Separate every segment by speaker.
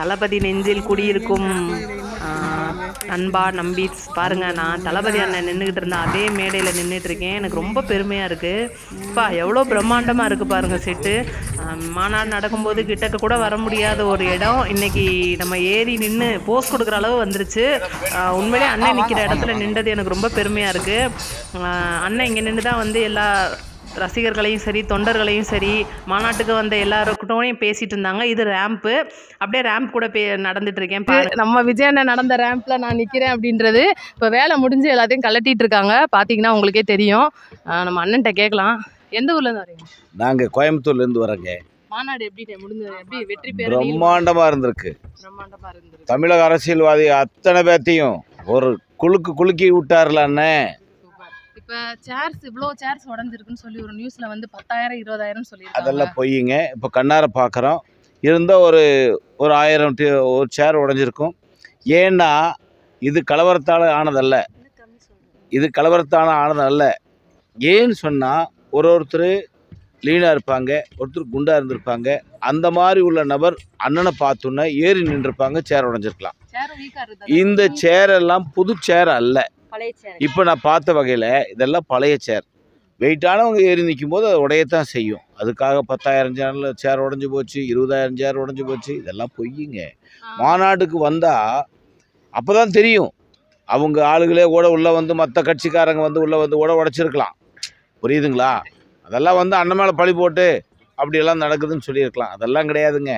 Speaker 1: தளபதி நெஞ்சில் குடியிருக்கும் ஆ, அன்பா நம்பீஸ் பாருங்க நான் தளபதி அண்ணன் நின்றுக்கிட்டு இருந்தேன் அதே மேடையில் நின்றுட்டு இருக்கேன் எனக்கு ரொம்ப பெருமையாக இருக்குதுப்பா எவ்வளோ பிரம்மாண்டமாக இருக்குது பாருங்க செட்டு. மாநாடு நடக்கும்போது கிட்டக்க கூட வர முடியாத ஒரு இடம். இன்னைக்கு நம்ம ஏறி நின்று போஸ் கொடுக்குற அளவு வந்துருச்சு. உண்மையிலே அண்ணன் நிற்கிற இடத்துல நின்றது எனக்கு ரொம்ப பெருமையாக இருக்குது அண்ணன் இங்கே நின்று தான் வந்து எல்லா ரசிகர்களையும் சரி தொண்டர்களையும் சரி மாநாட்டுக்கு வந்த எல்லாருக்கிட்டையும் பேசிட்டு இருந்தாங்க. இது ரேம்ப்பு அப்படியே ரேம்ப் கூட பே நடந்துட்டு இருக்கேன் பாரு. நம்ம விஜயண்ண நடந்த ரேம்ப்ல நான் நிற்கிறேன் அப்படின்றது இப்போ வேலை முடிஞ்சு எல்லாத்தையும் கலட்டிட்டு இருக்காங்க. பார்த்தீங்கன்னா உங்களுக்கே தெரியும். நம்ம அண்ணன்ட்ட கேட்கலாம். எந்த ஊர்ல இருந்து வரீங்க?
Speaker 2: நாங்கள் கோயம்புத்தூர்லேருந்து வரோங்க.
Speaker 1: மாநாடு எப்படி முடிஞ்சது எப்படி வெற்றி பேரணி
Speaker 2: பிரம்மாண்டமாக இருந்திருக்கு. தமிழக அரசியல்வாதி அத்தனை பேர்த்தையும் ஒரு குலுக்கு குலுக்கி விட்டார்ல அண்ணன்
Speaker 1: இப்போ சேர்ஸ் இவ்வளோ சேர்ஸ் உடஞ்சிருக்குன்னு சொல்லி ஒரு நியூஸ்ல வந்து பத்தாயிரம் இருபதாயிரம் சொல்லியிருக்காங்க.
Speaker 2: அதெல்லாம் பொய்யுங்க இப்போ கண்ணார பார்க்குறோம் இருந்த ஒரு ஒரு ஆயிரம் ஒரு சேர் உடைஞ்சிருக்கும். ஏன்னா இது கலவரத்தால் ஆனதல்ல. இது கலவரத்தால் ஆனதல்ல. ஏன்னு சொன்னால் ஒரு ஒருத்தர் லீனாக இருப்பாங்க ஒருத்தர் குண்டாக இருந்திருப்பாங்க. அந்த மாதிரி உள்ள நபர் அண்ணனை பார்த்தோன்னே ஏறி நின்றுருப்பாங்க சேர் உடைஞ்சிருக்கலாம். இந்த சேர் எல்லாம் புது சேர் அல்ல. இப்போ நான் பார்த்த வகையில் இதெல்லாம் பழைய சேர் வெயிட்டானவங்க ஏறி நிற்கும் போது அது உடையத்தான் செய்யும். அதுக்காக பத்தாயிரம் சேரில் சேர் உடஞ்சி போச்சு இருபதாயிரம் சேர் உடஞ்சி போச்சு இதெல்லாம் பொய்யுங்க. மாநாட்டுக்கு வந்தால் அப்போ தான் தெரியும். அவங்க ஆளுகளே கூட உள்ளே வந்து மற்ற கட்சிக்காரங்க வந்து உள்ளே வந்து கூட உடைச்சிருக்கலாம். புரியுதுங்களா? அதெல்லாம் வந்து அண்ணன் மேலே பழி போட்டு அப்படியெல்லாம் நடக்குதுன்னு சொல்லியிருக்கலாம். அதெல்லாம் கிடையாதுங்க.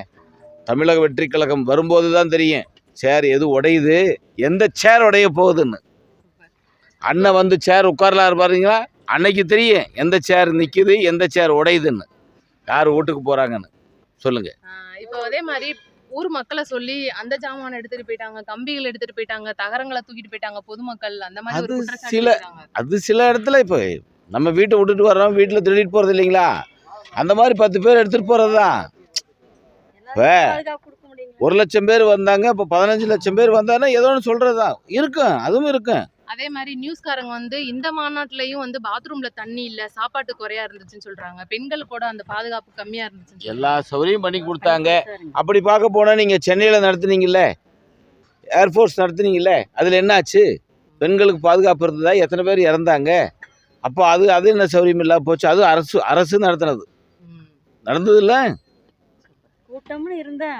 Speaker 2: தமிழக வெற்றி கழகம் வரும்போது தான் தெரியும். சேர் எது உடையுது எந்த சேர் உடைய போகுதுன்னு. அண்ணன் வந்து சேர் உட்காரலாம் பாருங்களா? அன்னைக்கு தெரியும் எந்த சேர் நிற்கிது எந்த சேர் உடையுதுன்னு. யார் வீட்டுக்கு போகிறாங்கன்னு சொல்லுங்கள்
Speaker 1: ஆஹ் இப்போ அதே மாதிரி ஊர் மக்களை சொல்லி அந்த ஜாமான் எடுத்துட்டு போயிட்டாங்க கம்பிகள் எடுத்துட்டு போயிட்டாங்க தகரங்களை தூக்கிட்டு போயிட்டாங்க பொதுமக்கள் அந்த மாதிரி
Speaker 2: அது சில-. அது சில இடத்துல இப்போ நம்ம வீட்டை விட்டுட்டு வர்றோம் வீட்டில் திருடிட்டு போகிறது இல்லைங்களா? அந்த மாதிரி பத்து பேர் எடுத்துகிட்டு போகிறது தான் ஒரு லட்சம் பேர் வந்தாங்க இப்போ பதினஞ்சு லட்சம் பேர் வந்தாங்கன்னா ஏதோ ஒன்று சொல்கிறது தான் இருக்கும் அதுவும் இருக்கும்.
Speaker 1: அதே மாதிரி நியூஸ்காரங்க வந்து இந்த மாநாட்டிலையும் வந்து பாத்ரூம்ல தண்ணி இல்ல சாப்பாட்டு குறையா இருந்துச்சுன்னு சொல்றாங்க. கூட அந்த பாதுகாப்பு கம்மியா இருந்துச்சுன்னு
Speaker 2: எல்லா. சௌகரியம் பண்ணி கொடுத்தாங்க. அப்படி பார்க்க போனால் நீங்கள் சென்னையில் நடத்துனீங்கல்ல? ஏர்ஃபோர்ஸ் நடத்துனீங்கல்ல? அதில் என்னாச்சு? பெண்களுக்கு பாதுகாப்பு இருந்ததா? எத்தனை பேர் இறந்தாங்க? அப்போ அது அது என்ன சௌகரியம் இல்லாம போச்சு? அது அரசு அரசு நடத்துனது.
Speaker 1: ம்.
Speaker 2: நடந்ததில்ல?
Speaker 3: கூட்டம்னு இருந்தா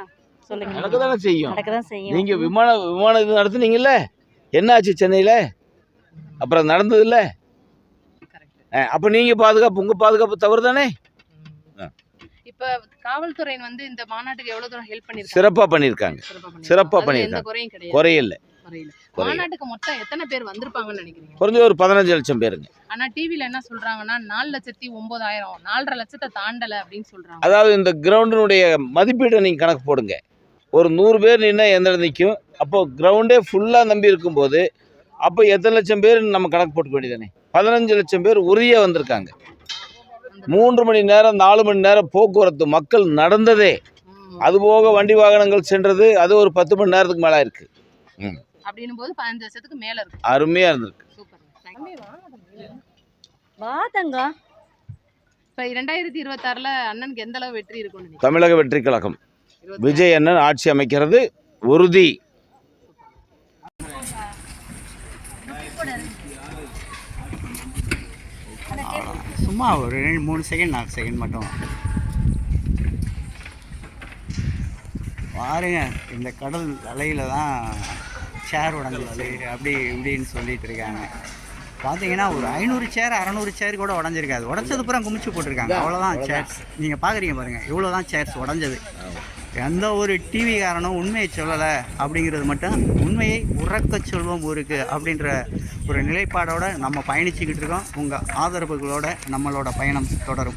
Speaker 3: சொல்லுங்க.
Speaker 2: நடக்க தானே செய்யும்.
Speaker 3: நடக்கதான் செய்யும்.
Speaker 2: நீங்கள் விமான விமான இது நடத்துனீங்கல்ல? என்னாச்சு சென்னையில்? அப்புறம் நடந்ததில்ல. அப்போ நீங்கள் பாதுகாப்பு உங்கள் பாதுகாப்பு தவறு தானே.
Speaker 1: இப்ப காவல்துறை வந்து இந்த மாநாட்டுக்கு எவ்வளவு தூரம் ஹெல்ப் பண்ணிருக்காங்க?
Speaker 2: சிறப்பாக பண்ணியிருக்காங்க சிறப்பா
Speaker 1: அதுல எந்த
Speaker 2: பண்ணிருக்காங்க.
Speaker 1: குறையும் கிடையாது.
Speaker 2: குறையில்லை.
Speaker 1: குறையில
Speaker 2: குறையில
Speaker 1: மாநாட்டுக்கு மொத்தம் எத்தனை பேர் வந்திருப்பாங்கன்னு நினைக்கிறீங்க?
Speaker 2: குறைஞ்ச ஒரு பதினஞ்சு லட்சம் பேருங்க.
Speaker 1: ஆனா டிவில என்ன சொல்றாங்கன்னா நாலு லட்சத்தி ஒன்பதாயிரம் நாலரை லட்சத்தை தாண்டல அப்படின்னு சொல்றாங்க.
Speaker 2: அதாவது இந்த கிரவுண்டினுடைய மதிப்பீட்டை நீங்கள் கணக்கு போடுங்க. ஒரு நூறு பேர் நின்னா எந்த இடம் நிற்கும் அப்போ கிரவுண்டே ஃபுல்லாக நம்பி இருக்கும்போது அப்போ எத்தனை லட்சம் பேர் நம்ம கணக்கு போட்டுக்க வேண்டியதானே பதினஞ்சு லட்சம் பேர் உறுதியாக வந்திருக்காங்க. மூன்று மணி நேரம் நாலு மணி நேரம் போக்குவரத்து மக்கள் நடந்ததே. அதுபோக வண்டி வாகனங்கள் சென்றது அது ஒரு பத்து மணி நேரத்துக்கு மேலே இருக்குது
Speaker 1: அப்படின்னும் போது பதினஞ்சு மேல இருக்கு.
Speaker 2: அருமையாக இருந்திருக்கு.
Speaker 1: சூப்பர்.
Speaker 3: வா தங்கம்
Speaker 1: இப்ப இரண்டாயிரத்தி இருபத்தாறுல அண்ணனுக்கு எந்த அளவு வெற்றி நினைக்கிறீங்க?
Speaker 2: தமிழக வெற்றி கழகம். விஜய் அண்ணன் ஆட்சி அமைக்கிறது உறுதி.
Speaker 4: சும்மா ஒரு ரெண்டு மூணு செகண்ட் நாலு செகண்ட் மட்டும். பாருங்க இந்த கடல் அலையில தான் சேர் உடஞ்சிச்சு அப்படி இப்படின்னு சொல்லிட்டு இருக்காங்க. பார்த்தீங்கன்னா ஒரு ஐநூறு சேர் அறநூறு சேர் கூட உடஞ்சிருக்காது. உடச்சது பூரா குமிச்சு போட்டிருக்காங்க. அவ்வளோதான் சேர்ஸ் நீங்கள் பார்க்குறீங்க பாருங்கள் இவ்வளோ தான் சேர்ஸ் உடஞ்சது. எந்த ஒரு டிவி காரனும் உண்மையை சொல்லலை அப்படிங்கிறது மட்டும் உண்மையை உறக்கச் சொல்வோம் ஊருக்கு அப்படின்ற ஒரு நிலைப்பாடோடு நம்ம பயணிச்சுக்கிட்டு இருக்கோம். உங்கள் ஆதரவுகளோட நம்மளோட பயணம் தொடரும்.